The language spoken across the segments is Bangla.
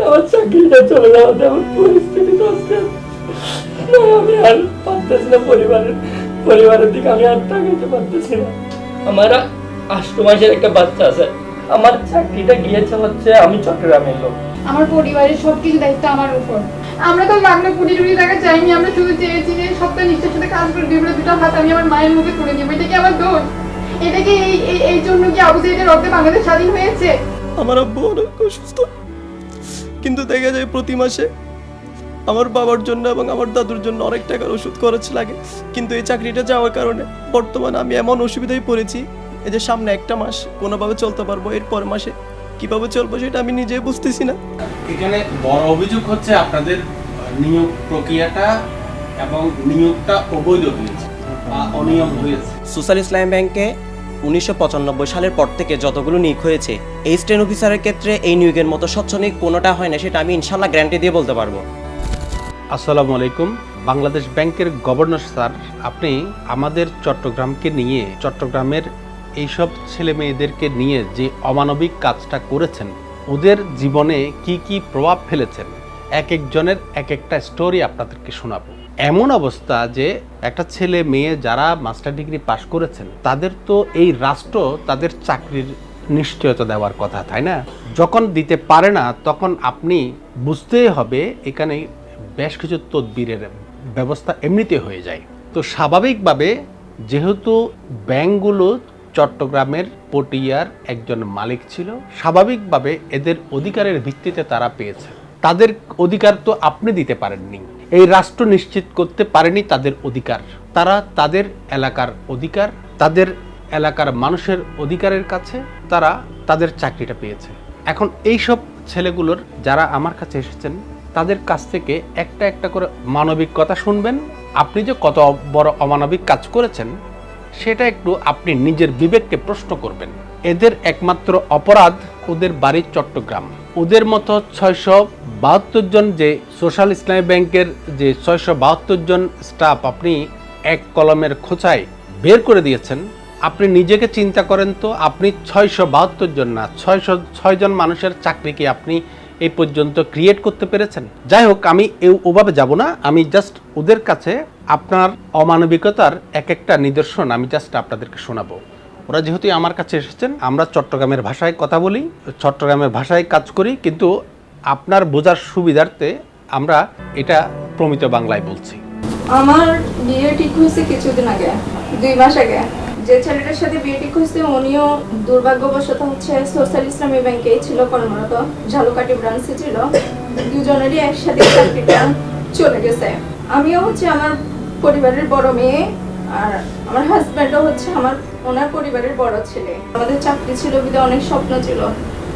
আমার চাকরিটা চলে যাওয়াতে আমার পরিস্থিতি আজকে না, আমি আর পারতেছি না পরিবারের পরিবারের দিকে আমি আর তাকাইতে পারতেছি না। আমার আষ্ট মাসের একটা বাচ্চা আছে। আমার চাকরিটা গিয়েছে হচ্ছে আমি চট্টগ্রামের লোক। আমার পরিবারের সবকিছু দায়িত্ব আমার উপর। আমরা তো লাগলে কোটি কোটি টাকা চাইনি আমরা শুধু চেয়েছি যে সপ্তাহে নিশ্চয় সাথে কাজ করে দিয়ে দুটো হাত আমি আমার মায়ের মুখে তুলে দিব এটা কি আমার দোষ? এটা কি এই এই- এই জন্য কি আবু সাইদের রক্তে বাংলাদেশ স্বাধীন হয়েছে? আমার আব্বু অনেক অসুস্থ। কিন্তু দেখা যায় প্রতি মাসে আমার বাবার জন্য এবং আমার দাদুর জন্য অনেক টাকার ওষুধ খরচ লাগে। কিন্তু এই চাকরিটা যাওয়ার কারণে বর্তমানে আমি এমন অসুবিধায় পড়েছি এই যে সামনে একটা মাস কোনোভাবে চলতে পারব এর পর মাসে কীভাবে চলবো সেটা আমি নিজে বুঝতেছি না। এখানে বড় অভিযোগ হচ্ছে আপনাদের নিয়োগ প্রক্রিয়াটা এবং নিয়োগটা অবৈধ হয়েছে বা অনিয়ম হয়েছে। সোশ্যাল ইসলাম ব্যাংকে উনিশশো পঁচানব্বই সালের পর থেকে যতগুলো নিয়োগ হয়েছে, এই স্টেন অফিসারের ক্ষেত্রে এই নিয়োগের মতো স্বচ্ছ নিয়োগ কোনোটা হয় না, সেটা আমি ইনশাল্লাহ গ্যারান্টি দিয়ে বলতে পারব। আসসালামু আলাইকুম। বাংলাদেশ ব্যাংকের গভর্নর স্যার, আপনি আমাদের চট্টগ্রামকে নিয়ে, চট্টগ্রামের এইসব ছেলে মেয়েদেরকে নিয়ে যে অমানবিক কাজটা করেছেন, ওদের জীবনে কি কি প্রভাব ফেলেছেন? এক একজনের এক একটা স্টোরি আপনাদেরকে শোনাবো। এমন অবস্থা যে একটা ছেলে মেয়ে যারা মাস্টার ডিগ্রি পাশ করেছেন, তাদের তো এই রাষ্ট্র তাদের চাকরির নিশ্চয়তা দেওয়ার কথা, তাই না? যখন দিতে পারে না, তখন আপনি বুঝতেই হবে এখানে বেশ কিছু তদবিরের ব্যবস্থা এমনিতে হয়ে যায়। তো স্বাভাবিকভাবে যেহেতু ব্যাংকগুলো চট্টগ্রামের পটিয়ার একজন মালিক ছিল, স্বাভাবিকভাবে এদের অধিকারের ভিত্তিতে তারা পেয়েছে। তাদের অধিকার তো আপনি দিতে পারেননি। এই রাষ্ট্র নিশ্চিত করতে পারেনি তাদের অধিকার। তারা তাদের এলাকার অধিকার, তাদের এলাকার মানুষের অধিকারের কাছে তারা তাদের চাকরিটা পেয়েছে। এখন এই সব ছেলেগুলোর যারা আমার কাছে এসেছেন, তাদের কাছ থেকে একটা একটা করে মানবিক কথা শুনবেন। আপনি যে কত বড় অমানবিক কাজ করেছেন, সেটা একটু আপনি নিজের বিবেককে প্রশ্ন করবেন। এদের একমাত্র অপরাধ ওদের বাড়ি চট্টগ্রাম। ওদের মতো ছয়শো বাহাত্তর জন যে সোশ্যাল ইসলামী ব্যাংকের যে ছয়শো বাহাত্তর জন স্টাফ আপনি এক কলমের খোঁচায় বের করে দিয়েছেন, আপনি নিজেকে চিন্তা করেন তো, আপনি ছয়শো বাহাত্তর জন না, ছয়শো ছয়জন মানুষের চাকরি কি আপনি এই পর্যন্ত ক্রিয়েট করতে পেরেছেন? যাই হোক, আমি ওভাবে যাব না, আমি জাস্ট ওদের কাছে আপনার অমানবিকতার এক একটা নিদর্শন আমি জাস্ট আপনাদেরকে শোনাবো। ওরা যেহেতু আমার কাছে এসেছেন, আমরা চট্টগ্রামের ভাষায় কথা বলি, চট্টগ্রামের ভাষায় কাজ করি, কিন্তু আপনার বোঝার সুবিধার্থে আমরা এটা প্রমিত বাংলায় বলছি। আমার বিয়ে ঠিক হয়েছে কিছুদিন আগে, দুই মাস আগে। যে ছেলেটার সাথে বিয়ে ঠিক হয়েছে, উনিও দুর্ভাগ্যবশত হচ্ছে সোশ্যাল ইসলামী ব্যাংকেই ছিল কর্মরত, ঝালুকাটি ব্রাঞ্চে ছিল। দুজনেরই একসাথে চাকরিটা চলে গেছে। আমিও হচ্ছে আমার পরিবারের বড় মেয়ে আর আমার হাজব্যান্ডও হচ্ছে আমার ওনার পরিবারের বড় ছেলে। আমাদের চাকরি ছিল বিধে অনেক স্বপ্ন ছিল।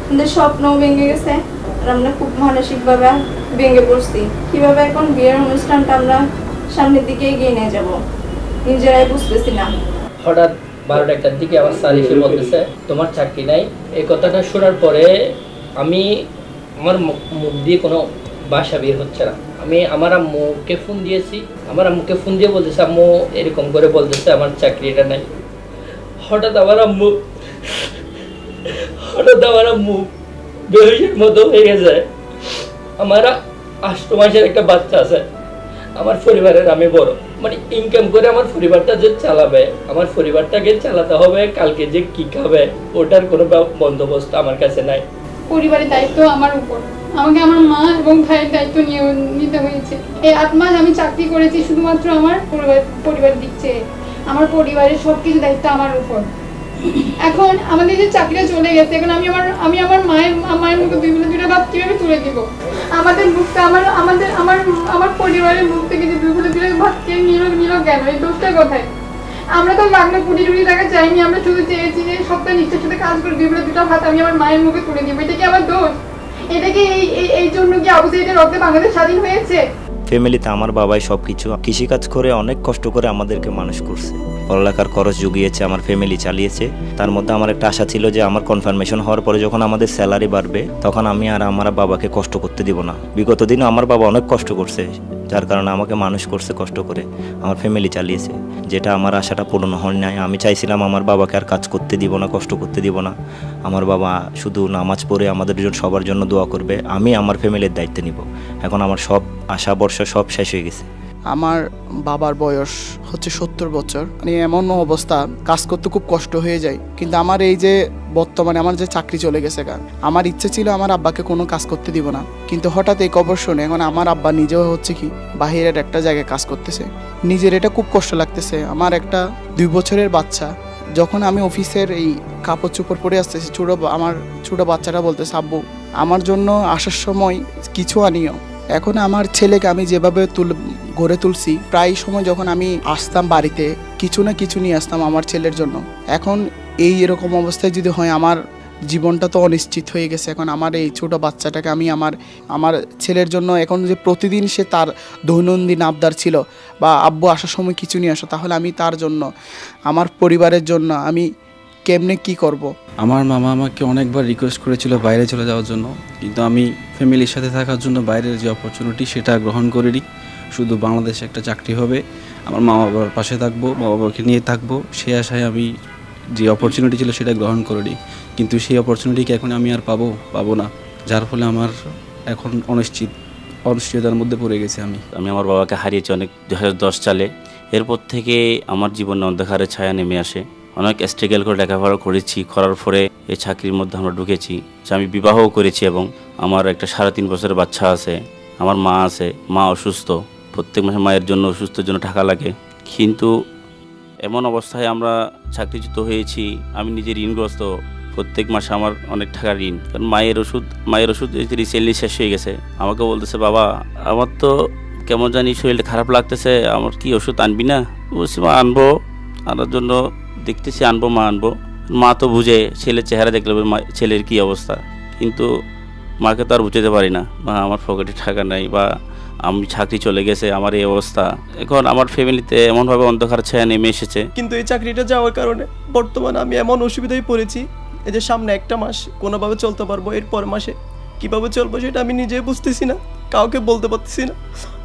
আমাদের স্বপ্নও ভেঙে গেছে আর আমরা খুব মানসিকভাবে ভেঙে পড়ছি। কীভাবে এখন বিয়ের অনুষ্ঠানটা আমরা সামনের দিকে এগিয়ে নিয়ে যাব? নিজেরাই বুঝতেছি না। হঠাৎ বারোটা একটার দিকে আমার স্যার এসে বলতেছে, তোমার চাকরি নাই? এই কথাটা শোনার পরে আমি, আমার মুখ দিয়ে কোনো বাসা বের হচ্ছে না। আমি আমার আম্মুকে ফোন দিয়েছি। আমার আম্মুকে ফোন দিয়ে বলতেছে, আম্মু, এরকম করে বলতেছে, আমার চাকরিটা নাই। হঠাৎ আমার আম্মু, হঠাৎ আমার আম্মু বেহুশের মতো হয়ে যায়। আমার আষ্ট মাসের একটা বাচ্চা আছে। আমার পরিবারের আমি বড়। মানে ইনকাম করে আমার পরিবারটা যে চালাবে, আমার পরিবারটাকে চালাতে হবে, কালকে যে কি খাবে, ওটার কোনো বন্দোবস্ত আমার কাছে নাই। পরিবারের দায়িত্ব আমার উপর। আমাকে আমার মা এবং ভাইয়ের দায়িত্ব নিয়ে নিতে হয়েছে। এই আট মাস আমি চাকরি করেছি শুধুমাত্র আমার পরিবার পরিবার দিক চেয়ে। আমার পরিবারের সব কিছু দায়িত্ব আমার উপর। এখন আমাদের যে চাকরিটা চলে গেছে, এখন আমি আমার আমি আমার মায়ের মায়ের মুখে বেলা দুইটা ভাত কীভাবে তুলে দিব? আমাদের মুখটা আমার আমাদের আমার আমার পরিবারের মুখ থেকে যে দুই দুইটা ভাত কে নিল নিল কেন? এই দোষটা কোথায়? আমরা তো লাগলে কোটি কোটি টাকা চাইনি, আমরা শুধু চেয়েছি যে সপ্তাহে নিশ্চয় সাথে কাজ করে বেলা দুটো ভাত আমি আমার মায়ের মুখে তুলে দিব। এটা কি আমার দোষ? এটা কি এই, এই- এই জন্য কি আবু সাইদের রক্তে বাংলাদেশ স্বাধীন হয়েছে? ফ্যামিলিতে আমার বাবাই সব কিছু, কৃষিকাজ করে অনেক কষ্ট করে আমাদেরকে মানুষ করছে। পড়ালেখার খরচ জুগিয়েছে, আমার ফ্যামিলি চালিয়েছে। তার মধ্যে আমার একটা আশা ছিল যে আমার কনফার্মেশন হওয়ার পরে যখন আমাদের স্যালারি বাড়বে, তখন আমি আর আমার বাবাকে কষ্ট করতে দিব না। বিগত দিনে আমার বাবা অনেক কষ্ট করছে। যার কারণে আমাকে মানুষ করছে, কষ্ট করে। আমার ফ্যামিলি চালিয়েছে। যেটা আমার আশাটা পূরণ হয় নাই আমি চাইছিলাম আমার বাবাকে আর কাজ করতে দিব না, কষ্ট করতে দিব না। আমার বাবা শুধু নামাজ পড়ে আমাদের জন্য সবার জন্য দোয়া করবে। আমি আমার ফ্যামিলির দায়িত্ব নিব। এখন আমার সব আশা বর্ষা সব শেষ হয়ে গেছে। আমার বাবার বয়স হচ্ছে সত্তর বছর। মানে এমন অবস্থা, কাজ করতে খুব কষ্ট হয়ে যায়। কিন্তু আমার এই যে বর্তমানে আমার যে চাকরি চলে গেছে গা, আমার ইচ্ছে ছিল আমার আব্বাকে কোনো কাজ করতে দিব না। কিন্তু হঠাৎ এই খবর শুনে এখন আমার আব্বা নিজেও হচ্ছে কি, বাহিরের একটা জায়গায় কাজ করতেছে। নিজের এটা খুব কষ্ট লাগতেছে। আমার একটা দুই বছরের বাচ্চা। যখন আমি অফিসের এই কাপড় চোপড় পরে আসতেছি, ছোটো আমার ছোটো বাচ্চাটা বলতেছে, আব্বু, আমার জন্য আসার সময় কিছু আনিও। এখন আমার ছেলেকে আমি যেভাবে তুল গড়ে তুলছি। প্রায় সময় যখন আমি আসতাম বাড়িতে, কিছু না কিছু নিয়ে আসতাম আমার ছেলের জন্য। এখন এই এরকম অবস্থায় যদি হয়, আমার জীবনটা তো অনিশ্চিত হয়ে গেছে। এখন আমার এই ছোট বাচ্চাটাকে আমি আমার আমার ছেলের জন্য এখন যে প্রতিদিন সে তার দৈনন্দিন আবদার ছিল বা আব্বু আসার সময় কিছু নিয়ে আসো, তাহলে আমি তার জন্য, আমার পরিবারের জন্য আমি কেমনে কি করব। আমার মামা আমাকে অনেকবার রিকোয়েস্ট করেছিল বাইরে চলে যাওয়ার জন্য। কিন্তু আমি ফ্যামিলির সাথে থাকার জন্য বাইরের যে অপরচুনিটি সেটা গ্রহণ করিনি। শুধু বাংলাদেশে একটা চাকরি হবে, আমার মা বাবার পাশে থাকব, মা বাবাকে নিয়ে থাকব, সেই আশায় আমি যে অপরচুনিটি ছিল সেটা গ্রহণ করিনি। কিন্তু সেই অপরচুনিটিকে এখন আমি আর পাবো পাবো না। যার ফলে আমার এখন অনিশ্চিত, অনিশ্চয়তার মধ্যে পড়ে গেছি আমি। আমি আমার বাবাকে হারিয়েছি অনেক দু হাজার দশ সালে। এরপর থেকে আমার জীবনে অন্ধকারের ছায়া নেমে আসে। অনেক স্ট্রাগল করে লেখাপড়া করেছি, করার পরে এই চাকরির মধ্যে আমরা ঢুকেছি। যে আমি বিবাহও করেছি এবং আমার একটা সাড়ে তিন বছরের বাচ্চা আছে, আমার মা আছে, মা অসুস্থ। প্রত্যেক মাসে মায়ের জন্য, অসুস্থের জন্য টাকা লাগে। কিন্তু এমন অবস্থায় আমরা চাকরিচ্যুত হয়েছি, আমি নিজে ঋণগ্রস্ত, প্রত্যেক মাসে আমার অনেক টাকা ঋণ। কারণ মায়ের ওষুধ মায়ের ওষুধ রিসেন্টলি শেষ হয়ে গেছে। আমাকে বলতেছে, বাবা, আমার তো কেমন জানি শরীরটা খারাপ লাগতেছে, আমার কি ওষুধ আনবি না? বলছি, মা, আনব। আনার জন্য দেখতেছি আনব, মা আনব। মা তো বুঝে, ছেলের চেহারা দেখলে মা, ছেলের কি অবস্থা? কিন্তু মাকে তো আর বুঝতে পারি না, মা, আমার পকেটে টাকা নাই বা আমি চাকরি চলে গেছে, আমার এই অবস্থা। এখন আমার ফ্যামিলিতে এমনভাবে অন্ধকার ছায়া নেমে এসেছে। কিন্তু এই চাকরিটা যাওয়ার কারণে বর্তমানে আমি এমন অসুবিধায় পড়েছি, এই যে সামনে একটা মাস কোনোভাবে চলতে পারব এর পর মাসে কীভাবে চলবো সেটা আমি নিজে বুঝতেছি না, কাউকে বলতে পারতেছি না।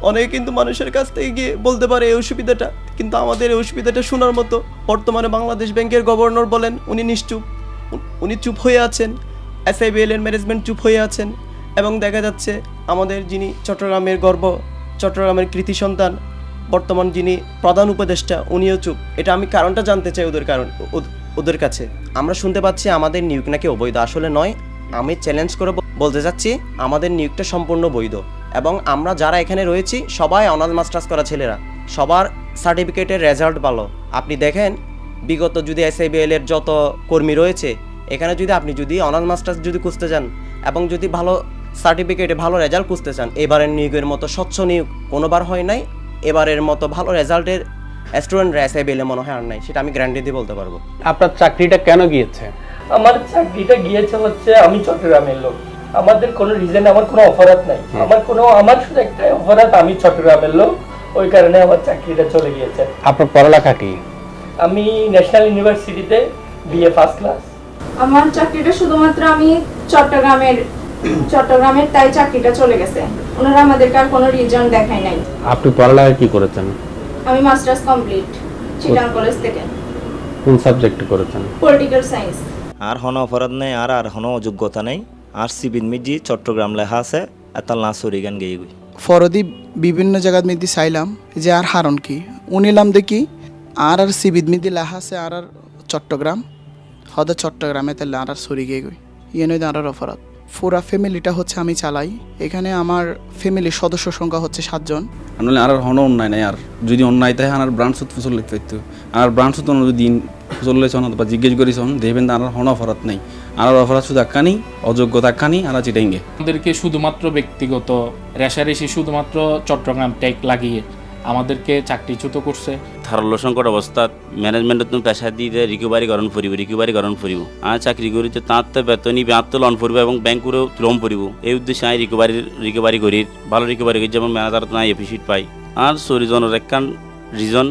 অনেকে কিন্তু মানুষের কাছ থেকে গিয়ে বলতে পারে এই অসুবিধাটা, কিন্তু আমাদের এই অসুবিধাটা শোনার মতো বর্তমানে বাংলাদেশ ব্যাংকের গভর্নর বলেন, উনি নিশ্চুপ। উনি চুপ হয়ে আছেন, এসআইবিএল এর ম্যানেজমেন্ট চুপ হয়ে আছেন, এবং দেখা যাচ্ছে আমাদের যিনি চট্টগ্রামের গর্ব, চট্টগ্রামের কৃতি সন্তান, বর্তমান যিনি প্রধান উপদেষ্টা, উনিও চুপ। এটা আমি কারণটা জানতে চাই ওদের কারণ ওদ- ওদের কাছে। আমরা শুনতে পাচ্ছি আমাদের নিয়োগ নাকি অবৈধ। আসলে নয়, আমি চ্যালেঞ্জ করে বলতে চাচ্ছি, আমাদের নিয়োগটা সম্পূর্ণ বৈধ। এবং আমরা যারা এখানে রয়েছি, সবাই অনার্স মাস্টার্স করা ছেলেরা। সবার সার্টিফিকেটের রেজাল্ট ভালো। আপনি দেখেন, বিগত যদি এসআইবিএল এর যত কর্মী রয়েছে, এখানে যদি আপনি যদি অনার্স মাস্টার্স যদি খুঁজতে চান এবং যদি ভালো সার্টিফিকেটে ভালো রেজাল্ট খুঁজতে চান। এবারের নিয়োগের মতো স্বচ্ছ নিয়োগ কোনোবার হয় নাই। এবারের মতো ভালো রেজাল্টের স্টুডেন্টরা এ মনে হয় আর নাই সেটা আমি গ্যারান্টি দিয়ে বলতে পারব। আপনার চাকরিটা কেন গিয়েছে? আমার চাকরিটা গিয়েছে হচ্ছে আমি চট্টগ্রামের লোক। আমাদের কোনো রিজন আমার কোনো অপরাধ নাই। আমার কোনো আমার শুধু একটাই অপরাধ আমি চট্টগ্রামের লোক। ওই কারণে আমার চাকরিটা চলে গিয়েছে। আপনার পড়ালেখা কি? আমি ন্যাশনাল ইউনিভার্সিটিতে বিএ ফার্স্ট ক্লাস আমার চাকরিটা শুধুমাত্র আমি চট্টগ্রামের চট্টগ্রামের তাই চাকরিটা চলে গেছে। ওনারা আমাদেরকে আর কোনো রিজন দেখায় নাই। আপনি পড়ালেখা কি করেছেন? আমি মাস্টার্স কমপ্লিট চিটাং কলেজ থেকে। কোন সাবজেক্টে করেছেন? পলিটিক্যাল সায়েন্স আর হন অপরাধ নেই আর আর হন অযোগ্যতা নেই। আর সিবিন মিজি চট্টগ্রাম লেখা আছে এতাল না সরিগান গেয়ে গই। ফরদি বিভিন্ন জায়গাত মিদি চাইলাম যে আর হারণ কি? উনিলাম দেখি আর আর সিবিদ মিদি লেখা আছে আর আর চট্টগ্রাম। হদ চট্টগ্রামে তাহলে আর আর সরি গিয়ে গই। ইয়ে নয় আর আর অপরাধ। পুরা ফ্যামিলিটা হচ্ছে আমি চালাই। এখানে আমার ফ্যামিলির সদস্য সংখ্যা হচ্ছে সাতজন। আনলে আর হন অন্যায় নাই আর। যদি অন্যায় তাই আর ব্রাঞ্চ সুত ফসল লিখতে পারতো আর ব্রাঞ্চ সুত যদি ফসল লেছ বা জিজ্ঞেস করিস দেখবেন আর হন অপরাধ নাই। আর অপরাধ শুধু আক্কানি অযোগ্যতা আক্কানি আর চিটাইঙ্গে আমাদেরকে শুধুমাত্র ব্যক্তিগত রেশারেশি শুধুমাত্র চট্টগ্রাম ট্যাগ লাগিয়ে আমাদেরকে চাকরিচ্যুত করছে। ধারালো সংকট অবস্থাত তুমি পেশা দিয়ে রিকভারি করণ ফুরিব রিকভারি করণ ফুরিব আর চাকরি করিতে তো বেতনই ব্যাঁত লন ফুরিব এবং ব্যাংকুরেও লোন ফুরিব এই উদ্দেশ্যে আমি রিকভারি রিকভারি করি, ভালো রিকভারি করি, যেমন ম্যানেজার তো এফিসিট পাই। আর সরিজনের একখান রিজন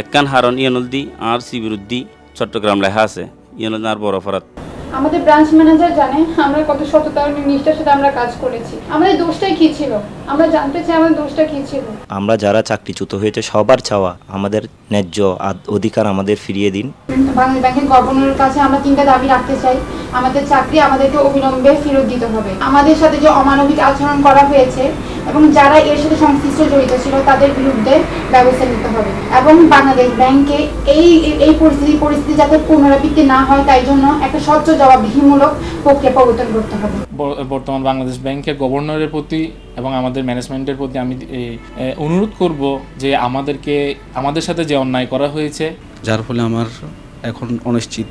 একখান হারণ ইয়নল দি আর সি বিরুদ্ধি, চট্টগ্রাম লেখা আছে। ইয়নল আর বড় অপরাধ। আমাদের ব্রাঞ্চ ম্যানেজার জানে আমরা কত সততা নিষ্ঠার সাথে আমরা কাজ করেছি। আমাদের দোষটাই কি ছিল? আমরা জানতে চাই আমাদের দোষটা কি ছিল। আমরা যারা চাকরিচ্যুত হয়েছে সবার চাওয়া আমাদের ন্যায্য অধিকার আমাদের ফিরিয়ে দিন। বাংলাদেশ ব্যাংকের গভর্নরের কাছে আমরা তিনটা দাবি রাখতে চাই। আমাদের চাকরি আমাদেরকে অবিলম্বে ফেরত দিতে হবে। আমাদের সাথে যে অমানবিক আচরণ করা হয়েছে এবং যারা এর সাথে সংশ্লিষ্ট জড়িত ছিল তাদের বিরুদ্ধে ব্যবস্থা নিতে হবে এবং বাংলাদেশ ব্যাংকে এই এই পরিস্থিতি পরিস্থিতি যাতে পুনরাবৃত্তি না হয় তাই জন্য একটা স্বচ্ছ জবাবদিহিমূলক প্রক্রিয়া প্রবর্তন করতে হবে। বর্তমান বাংলাদেশ ব্যাংকের গভর্নরের প্রতি এবং আমাদের ম্যানেজমেন্টের প্রতি আমি অনুরোধ করব যে আমাদেরকে আমাদের সাথে যে অন্যায় করা হয়েছে যার ফলে আমার এখন অনিশ্চিত।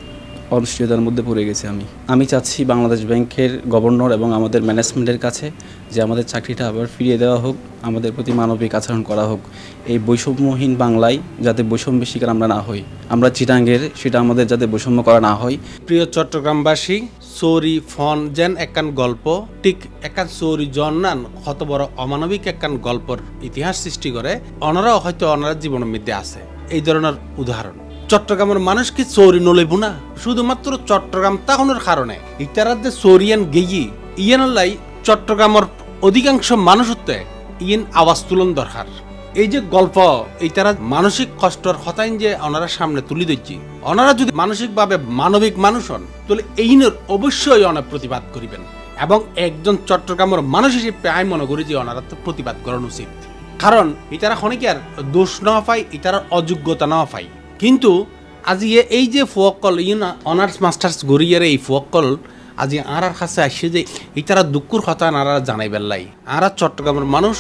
অনিশ্চয়তার মধ্যে পড়ে গেছি আমি। আমি চাচ্ছি বাংলাদেশ ব্যাংকের গভর্নর এবং আমাদের ম্যানেজমেন্টের কাছে যে আমাদের চাকরিটা আবার ফিরিয়ে দেওয়া হোক, আমাদের প্রতি মানবিক আচরণ করা হোক। এই বৈষম্যহীন বাংলায় যাতে বৈষম্য শিকার আমরা না হই, আমরা চিটাঙ্গের সেটা আমাদের যাতে বৈষম্য করা না হয়। প্রিয় চট্টগ্রামবাসী চোরি ফন যেন একখান গল্প, ঠিক একান চোরি জন্নান কত বড় অমানবিক একখান গল্পর ইতিহাস সৃষ্টি করে, অনারাও হয়তো অনারা জীবনের মধ্যে আছে। এই ধরনের উদাহরণ। চট্টগ্রামের মানুষ কি চোরি নলেব না? শুধুমাত্র চট্টগ্রাম তাহনের কারণে। ইতারা যে চোরিয়ান গেই ইয়ানলাই চট্টগ্রামের অধিকাংশ মানুষ হতে আওয়াজ তুলন দরকার। এই যে গল্প এই তারা মানসিক কষ্টর হতাইন যে ওনারা সামনে তুলি দিচ্ছি ওনারা যদি মানসিকভাবে মানবিক মানুষ হন, তাহলে এইনের অবশ্যই অনেক প্রতিবাদ করিবেন। এবং একজন চট্টগ্রামের মানুষ হিসেবে আমি মনে করি যে ওনারা তো প্রতিবাদ করানো উচিত। কারণ ইতারা খনিকে আর দোষ না পাই ইতারা অযোগ্যতা না পাই কিন্তু আজি এই যে ফুয়কল ইন অনার্স, মাস্টার্স গড়িয়ার এই ফুয়কল আজি আরার কাছে আসছে যে ইতারা দুঃখর কথা আরা জানাই বেল্লাই। আরা চট্টগ্রামের মানুষ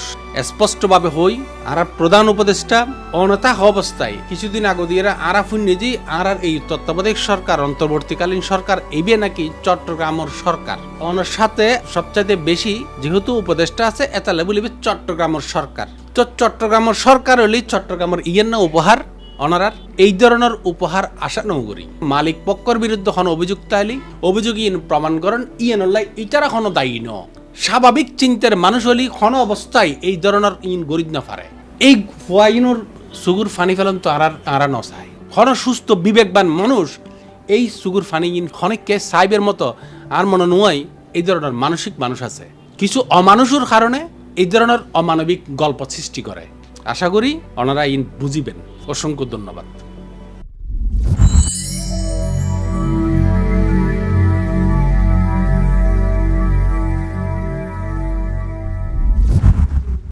স্পষ্টভাবে হই আরা প্রধান উপদেষ্টা অনতা অবস্থায়। কিছুদিন আগে দিয়ে আরা ফুন্নি যে আরার এই তত্ত্বাবধায়ক সরকার, অন্তর্বর্তীকালীন সরকার, এবে নাকি চট্টগ্রামের সরকার। অনার সাথে সবচাইতে বেশি যেহেতু উপদেষ্টা আছে, এতালে বলিবে চট্টগ্রামের সরকার। তো চট্টগ্রামের সরকার হলি চট্টগ্রামের ইয়ের না উপহার অনারার এই ধরনের উপহার আশা নগরী মালিক পক্ষর বিরুদ্ধে হন অভিযুক্ত আইলি অভিযোগ ইন প্রমাণ করেন ইয়েন হল্লাই ইটারা হন দায়ী ন। স্বাভাবিক চিন্তার মানুষ হলি হন অবস্থায় এই ধরনের ইন গরিব না পারে এই ফুয়াইনোর সুগুর ফানি ফেলন তো আরার আরা নসায় হন সুস্থ, বিবেকবান মানুষ, এই সুগুর ফানি ইন খনিককে সাইবের মতো আর মনে নয় এই ধরনের মানসিক মানুষ আছে। কিছু অমানুষের কারণে এই ধরনের অমানবিক গল্প সৃষ্টি করে। আশা করি ওনারা ইন বুঝিবেন। অসংখ্য ধন্যবাদ।